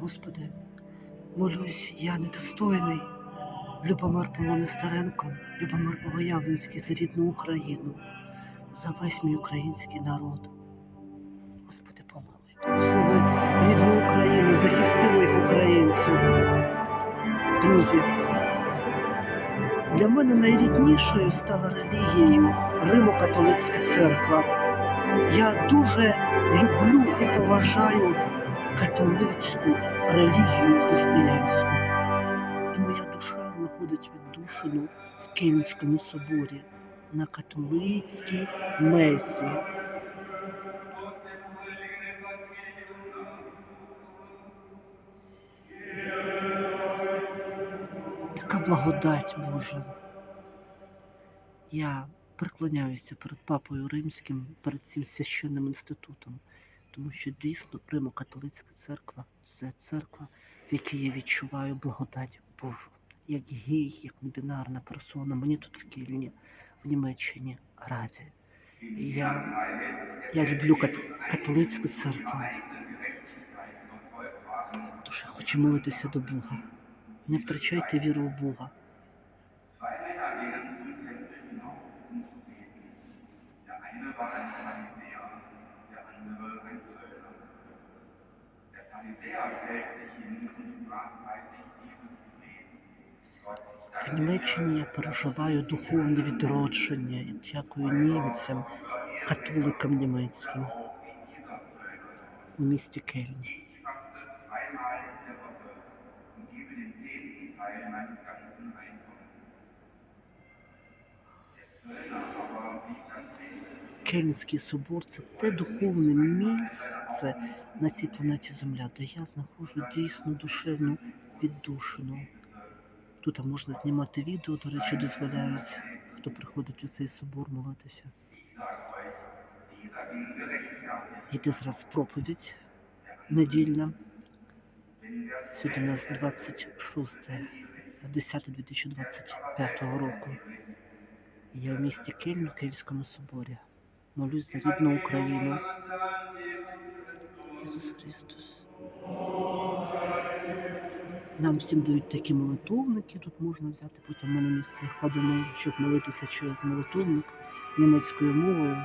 Господи, молюсь, я недостойний. Любомир Полони Старенко, Любомир Богоявленський за рідну Україну, за весь мій український народ. Господи, помилуй, благослови рідну Україну, захисти моїх українців. Друзі, для мене найріднішою стала релігією Римо-католицька церква. Я дуже люблю і поважаю католицьку релігію християнську. І моя душа знаходить віддушину в Київському соборі на католицькій месі. Така благодать Божа. Я преклоняюся перед папою римським, перед цим священним інститутом, тому що дійсно Римо-католицька церква це церква, в якій я відчуваю благодать Божу, як гей, як небінарна персона. Мені тут в Кільні, в Німеччині раді. І я, я люблю кат- католицьку церкву. Тож я хочу молитися до Бога. Не втрачайте віру в Бога. В Німеччині я переживаю духовне відродження і дякую німцям, католикам німецьким у місті Кельн. Кельнський собор це те духовне місце на цій планеті Земля, де я знаходжу дійсно душевну віддушину. Тут можна знімати відео, до речі, дозволяють, хто приходить у цей собор молитися. Йде зараз проповідь недільна. Сьогодні у нас 26 10 року. Я в місті Кельн у Кельнському соборі. Молюсь за рідну Україну. Ісус Христос. Нам всім дають такі молитовники, тут можна взяти, потім мене місце їх кладемо, щоб молитися через молитовник німецькою мовою.